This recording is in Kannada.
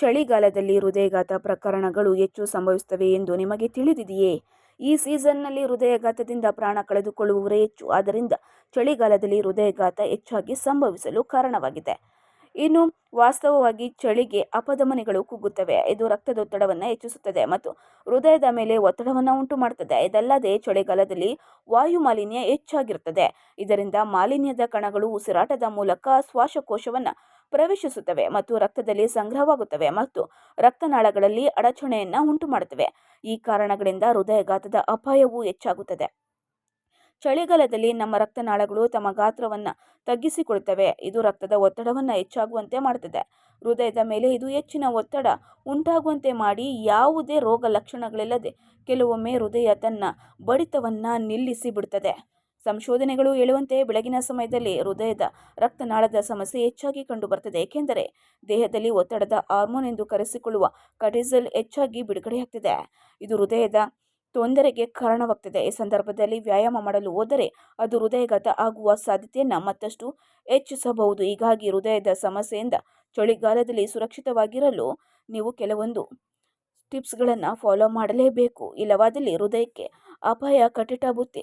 ಚಳಿಗಾಲದಲ್ಲಿ ಹೃದಯಘಾತ ಪ್ರಕರಣಗಳು ಹೆಚ್ಚು ಸಂಭವಿಸುತ್ತವೆ ಎಂದು ನಿಮಗೆ ತಿಳಿದಿದೆಯೇ? ಈ ಸೀಸನ್ನಲ್ಲಿ ಹೃದಯಾಘಾತದಿಂದ ಪ್ರಾಣ ಕಳೆದುಕೊಳ್ಳುವವರೇ ಹೆಚ್ಚು. ಆದ್ದರಿಂದ ಚಳಿಗಾಲದಲ್ಲಿ ಹೃದಯಾಘಾತ ಹೆಚ್ಚಾಗಿ ಸಂಭವಿಸಲು ಕಾರಣವಾಗಿದೆ. ಇನ್ನು ವಾಸ್ತವವಾಗಿ ಚಳಿಗೆ ಅಪಧಮನಿಗಳು ಕುಗ್ಗುತ್ತವೆ ಇದು ರಕ್ತದೊತ್ತಡವನ್ನು ಹೆಚ್ಚಿಸುತ್ತದೆ ಮತ್ತು ಹೃದಯದ ಮೇಲೆ ಒತ್ತಡವನ್ನು ಉಂಟು ಮಾಡುತ್ತದೆ ಇದಲ್ಲದೆ ಚಳಿಗಾಲದಲ್ಲಿ ವಾಯು ಮಾಲಿನ್ಯ ಹೆಚ್ಚಾಗಿರುತ್ತದೆ. ಇದರಿಂದ ಮಾಲಿನ್ಯದ ಕಣಗಳು ಉಸಿರಾಟದ ಮೂಲಕ ಶ್ವಾಸಕೋಶವನ್ನು ಪ್ರವೇಶಿಸುತ್ತವೆ ಮತ್ತು ರಕ್ತದಲ್ಲಿ ಸಂಗ್ರಹವಾಗುತ್ತವೆ ಮತ್ತು ರಕ್ತನಾಳಗಳಲ್ಲಿ ಅಡಚಣೆಯನ್ನು ಉಂಟು ಮಾಡುತ್ತವೆ ಈ ಕಾರಣಗಳಿಂದ ಹೃದಯಘಾತದ ಅಪಾಯವು ಹೆಚ್ಚಾಗುತ್ತದೆ. ಚಳಿಗಾಲದಲ್ಲಿ ನಮ್ಮ ರಕ್ತನಾಳಗಳು ತಮ್ಮ ಗಾತ್ರವನ್ನು ತಗ್ಗಿಸಿಕೊಳ್ಳುತ್ತವೆ ಇದು ರಕ್ತದ ಒತ್ತಡವನ್ನು ಹೆಚ್ಚಾಗುವಂತೆ ಮಾಡುತ್ತದೆ. ಹೃದಯದ ಮೇಲೆ ಇದು ಹೆಚ್ಚಿನ ಒತ್ತಡ ಉಂಟಾಗುವಂತೆ ಮಾಡಿ ಯಾವುದೇ ರೋಗ ಲಕ್ಷಣಗಳಿಲ್ಲದೆ ಕೆಲವೊಮ್ಮೆ ಹೃದಯ ತನ್ನ ಬಡಿತವನ್ನು ನಿಲ್ಲಿಸಿ ಬಿಡುತ್ತದೆ ಸಂಶೋಧನೆಗಳು ಹೇಳುವಂತೆ ಬೆಳಗಿನ ಸಮಯದಲ್ಲಿ ಹೃದಯದ ರಕ್ತನಾಳದ ಸಮಸ್ಯೆ ಹೆಚ್ಚಾಗಿ ಕಂಡುಬರುತ್ತದೆ ಏಕೆಂದರೆ ದೇಹದಲ್ಲಿ ಒತ್ತಡದ ಹಾರ್ಮೋನ್ ಎಂದು ಕರೆಸಿಕೊಳ್ಳುವ ಕಟಿಸಲ್ ಹೆಚ್ಚಾಗಿ ಬಿಡುಗಡೆಯಾಗ್ತಿದೆ ಇದು ಹೃದಯದ ತೊಂದರೆಗೆ ಕಾರಣವಾಗ್ತದೆ. ಈ ಸಂದರ್ಭದಲ್ಲಿ ವ್ಯಾಯಾಮ ಮಾಡಲು ಹೋದರೆ ಅದು ಹೃದಯಘಾತ ಆಗುವ ಸಾಧ್ಯತೆಯನ್ನು ಮತ್ತಷ್ಟು ಹೆಚ್ಚಿಸಬಹುದು. ಹೀಗಾಗಿ ಹೃದಯದ ಸಮಸ್ಯೆಯಿಂದ ಚಳಿಗಾಲದಲ್ಲಿ ಸುರಕ್ಷಿತವಾಗಿರಲು ನೀವು ಕೆಲವೊಂದು ಟಿಪ್ಸ್ಗಳನ್ನು ಫಾಲೋ ಮಾಡಲೇಬೇಕು. ಇಲ್ಲವಾದಲ್ಲಿ ಹೃದಯಕ್ಕೆ ಅಪಾಯ ಕಟ್ಟಿಟ್ಟ ಬುತ್ತಿ